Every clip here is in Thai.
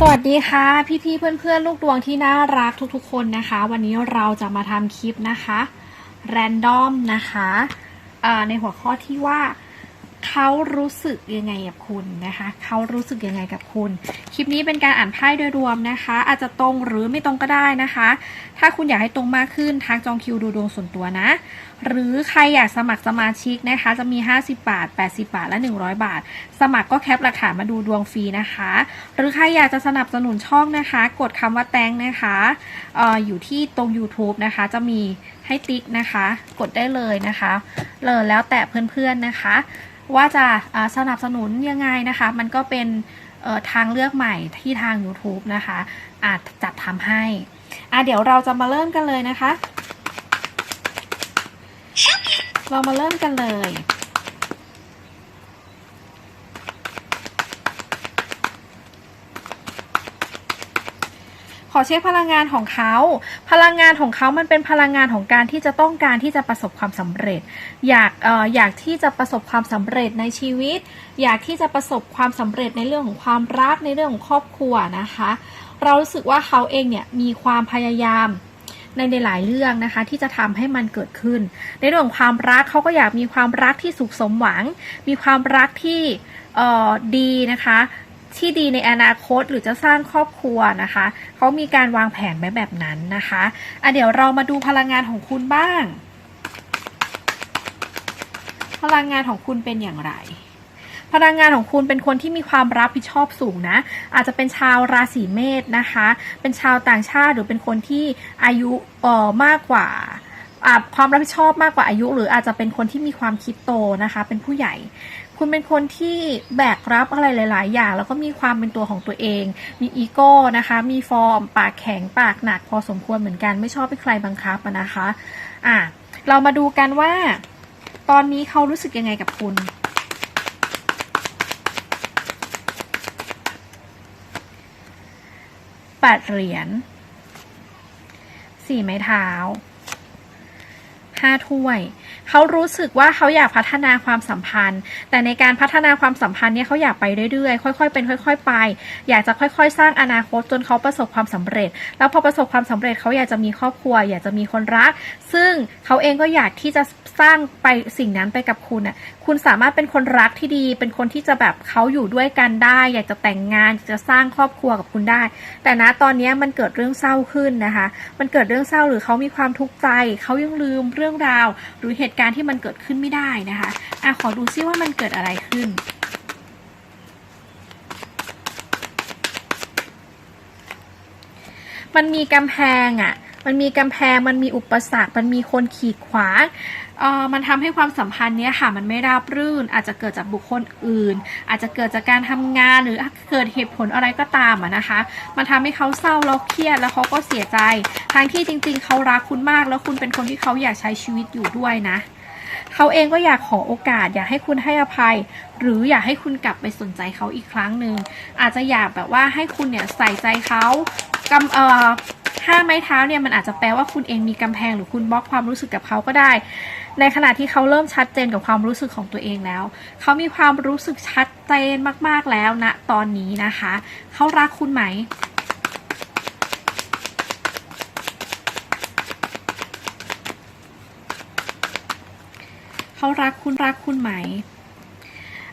สวัสดีค่ะ พี่ๆเพื่อนๆ ลูกดวงที่น่ารักทุกๆ คนนะคะ วันนี้เราจะมาทำคลิปนะคะ แรนดอมนะคะในหัวข้อที่ว่า เขารู้สึกยังไงกับคุณนะคะ เขารู้สึกยังไงกับคุณ คลิปนี้เป็นการอ่านไพ่โดยรวมนะคะ อาจจะตรงหรือไม่ตรงก็ได้นะคะ ถ้าคุณอยากให้ตรงมากขึ้นทักจองคิวดูดวงส่วนตัวนะ หรือใครอยากสมัครสมาชิกนะคะ จะมี 50 บาท 80 บาท และ 100 บาท สมัครก็แคปหลักฐานมาดูดวงฟรีนะคะ หรือใครอยากจะสนับสนุนช่องนะคะ กดคำว่าแตงนะคะอออยู่ที่ตรง YouTube นะคะ จะมีให้ติ๊กนะคะ กดได้เลยนะคะเลยแล้วแต่เพื่อนๆนะคะ ว่าจะสนับสนุนยังไงนะคะ มันก็เป็นทางเลือกใหม่ที่ทาง YouTube นะคะ อาจจัดทำให้อะเดี๋ยวเราจะมาเริ่มกันเลยนะคะ เรามาเริ่มกันเลย อเช็คพลังงานของเขา พลังงานของเขามันเป็นพลังงานของการที่จะต้องการที่จะประสบความสำเร็จ อยากเอ่ออยากที่จะประสบความสำเร็จในชีวิต อยากที่จะประสบความสำเร็จในเรื่องของความรักในเรื่องของครอบครัวนะคะ เรารู้สึกว่าเขาเองเนี่ยมีความพยายามในในหลายเรื่องนะคะที่จะทำให้มันเกิดขึ้น ในเรื่องความรักเขาก็อยากมีความรักที่สุขสมหวัง มีความรักที่ดีนะคะ ที่ดีในอนาคตหรือจะสร้างครอบครัวนะคะเขามีการวางแผนไว้แบบนั้นนะคะอะเดี๋ยวเรามาดูพลังงานของคุณบ้าง พลังงานของคุณเป็นอย่างไรพลังงานของคุณเป็นคนที่มีความรับผิดชอบสูงนะ อาจจะเป็นชาวราศีเมษนะคะ เป็นชาวต่างชาติหรือเป็นคนที่อายุเอ่อมากกว่าอ่า ความรับผิดชอบมากกว่าอายุ หรืออาจจะเป็นคนที่มีความคิดโตนะคะ เป็นผู้ใหญ่ คุณเป็นคนที่แบกรับอะไรหลาย ๆ อย่าง แล้วก็มีความเป็นตัวของตัวเอง มีอีโก้นะคะ มีฟอร์ม ปากแข็งปากหนักพอสมควรเหมือนกัน ไม่ชอบให้ใครบังคับนะคะอะเรามาดูกันว่า ตอนนี้เขารู้สึกยังไงกับคุณแปดเหรียญสี่ไม้เท้า ห้าถ้วย เขารู้สึกว่าเขาอยากพัฒนาความสัมพันธ์ แต่ในการพัฒนาความสัมพันธ์เนี่ยเขาอยากไปเรื่อยๆ ค่อยๆ เป็นค่อย ๆ ไป อยากจะค่อยๆ สร้างอนาคตจนเขาประสบความสำเร็จ แล้วพอประสบความสำเร็จเขาอยากจะมีครอบครัว อยากจะมีคนรัก ซึ่งเขาเองก็อยากที่จะสร้างไปสิ่งนั้นไปกับคุณอะ คุณสามารถเป็นคนรักที่ดี เป็นคนที่จะแบบเขาอยู่ด้วยกันได้ อยากจะแต่งงาน อยากจะสร้างครอบครัวกับคุณได้ แต่นะตอนนี้มันเกิดเรื่องเศร้าขึ้นนะคะ มันเกิดเรื่องเศร้าหรือเขามีความทุกข์ใจ เขายังลืมเรื่องราว หรือเหตุการณ์ที่มันเกิดขึ้นไม่ได้นะคะอะขอดูซิว่ามันเกิดอะไรขึ้นมันมีกำแพงอะ่ะ มันมีกำแพง มันมีอุปสรรค มันมีคนขีดขวางมันทำให้ความสัมพันธ์เนี้ยค่ะ มันไม่ราบรื่น อาจจะเกิดจากบุคคลอื่น อาจจะเกิดจากการทำงานหรือเกิดเหตุผลอะไรก็ตามอะนะคะ มันทำให้เขาเศร้าแล้วเครียดแล้วเขาก็เสียใจทั้งที่จริง ๆ เขารักคุณมาก แล้วคุณเป็นคนที่เขาอยากใช้ชีวิตอยู่ด้วยนะเขาเองก็อยากขอโอกาส อยากให้คุณให้อภัย หรืออยากให้คุณกลับไปสนใจเขาอีกครั้งหนึ่งอาจจะอยากแบบว่าให้คุณเนี่ยใส่ใจเขากำเอ่อ ห้าไม้เท้าเนี่ยมันอาจจะแปลว่าคุณเองมีกำแพงหรือคุณบล็อกความรู้สึกกับเขาก็ได้ ในขณะที่เขาเริ่มชัดเจนกับความรู้สึกของตัวเองแล้ว เขามีความรู้สึกชัดเจนมากๆแล้วณนะตอนนี้นะคะ เขารักคุณไหมเขารักคุณรักคุณไหม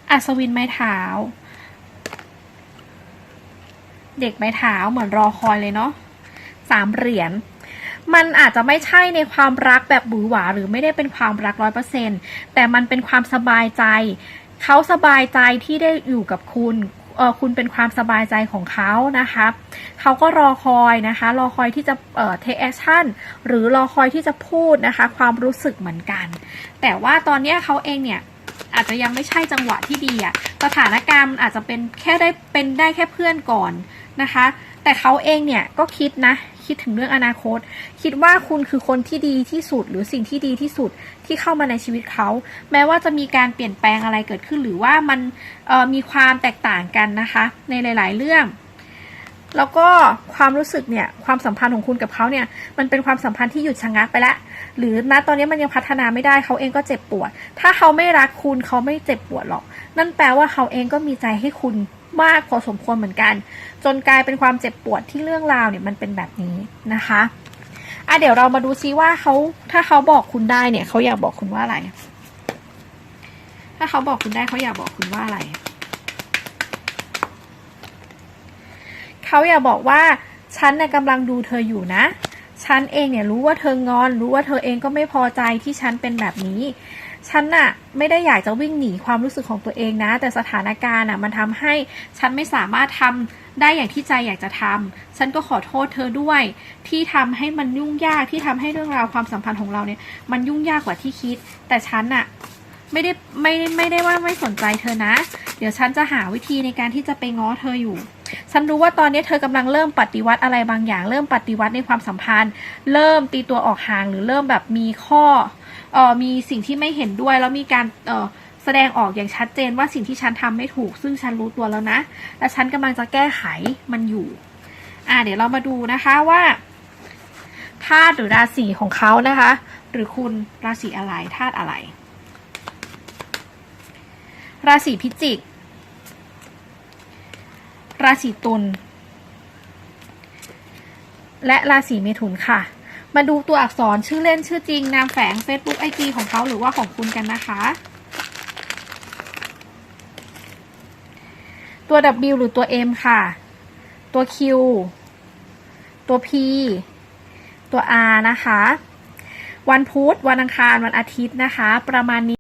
อัศวินไม้เท้า เด็กไม้เท้าเหมือนรอคอยเลยเนาะ สามเหรียญมันอาจจะไม่ใช่ในความรักแบบบือหวาหรือไม่ได้เป็นความรักร้อยเปอร์เซ็นแต่มันเป็นความสบายใจ เขาสบายใจที่ได้อยู่กับคุณเออคุณเป็นความสบายใจของเขานะคะเขาก็รอคอยนะคะ รอคอยที่จะเอ่อ take action หรือรอคอยที่จะพูดนะคะ ความรู้สึกเหมือนกัน แต่ว่าตอนนี้เขาเองเนี่ยอาจจะยังไม่ใช่จังหวะที่ดีอะสถานการณ์มันอาจจะเป็นแค่ได้เป็นได้แค่เพื่อนก่อนนะคะ แต่เขาเองเนี่ยก็คิดนะ คิดถึงเรื่องอนาคต คิดว่าคุณคือคนที่ดีที่สุด หรือสิ่งที่ดีที่สุดที่เข้ามาในชีวิตเขา แม้ว่าจะมีการเปลี่ยนแปลงอะไรเกิดขึ้น หรือว่ามันออมีความแตกต่างกันนะคะ ในหลาย ๆ เรื่องแล้วก็ความรู้สึกเนี่ยความสัมพันธ์ของคุณกับเขาเนี่ยมันเป็นความสัมพันธ์ที่หยุดชะงักไปแล้วหรือณตอนนี้มันยังพัฒนาไม่ได้เขาเองก็เจ็บปวด ถ้าเขาไม่รักคุณเขาไม่เจ็บปวดหรอก นั่นแปลว่าเขาเองก็มีใจให้คุณ มากพอสมควรเหมือนกัน จนกลายเป็นความเจ็บปวดที่เรื่องราวเนี่ยมันเป็นแบบนี้นะคะอะเดี๋ยวเรามาดูซิว่าเขาถ้าเขาบอกคุณได้เนี่ยเขาอยากบอกคุณว่าอะไร ถ้าเขาบอกคุณได้เขาอยากบอกคุณว่าอะไรเขาอยากบอกว่าฉันเนี่ยกำลังดูเธออยู่นะ ฉันเองเนี่ยรู้ว่าเธองอน รู้ว่าเธอเองก็ไม่พอใจที่ฉันเป็นแบบนี้ ฉันน่ะไม่ได้อยากจะวิ่งหนีความรู้สึกของตัวเองนะ แต่สถานการณ์น่ะมันทำให้ฉันไม่สามารถทำได้อย่างที่ใจอยากจะทำฉันก็ขอโทษเธอด้วย ที่ทำให้มันยุ่งยากที่ทำให้เรื่องราวความสัมพันธ์ของเราเนี่ย มันยุ่งยากกว่าที่คิด แต่ฉันน่ะไม่ได้ไม่ไม่ได้ว่าไม่สนใจเธอนะ เดี๋ยวฉันจะหาวิธีในการที่จะไปง้อเธออยู่ ฉันรู้ว่าตอนนี้เธอกำลังเริ่มปฏิวัติอะไรบางอย่าง เริ่มปฏิวัติในความสัมพันธ์ เริ่มตีตัวออกห่างหรือเริ่มแบบมีข้อเอ่อมีสิ่งที่ไม่เห็นด้วย แล้วมีการเอ่อแสดงออกอย่างชัดเจนว่าสิ่งที่ฉันทำไม่ถูก ซึ่งฉันรู้ตัวแล้วนะ และฉันกำลังจะแก้ไขมันอยู่ อ่าเดี๋ยวเรามาดูนะคะว่าธาตุหรือราศีของเขานะคะ หรือคุณราศีอะไรธาตุอะไร ราศีพิจิก ราศีตุลและราศีเมถุนค่ะ มาดูตัวอักษรชื่อเล่นชื่อจริง นามแฝง Facebook IG ของเขาหรือว่าของคุณกันนะคะ ตัว W หรือตัว M ค่ะ ตัว Q ตัว P ตัว R นะคะ วันพุธวันอังคาร วันอาทิตย์นะคะ ประมาณนี้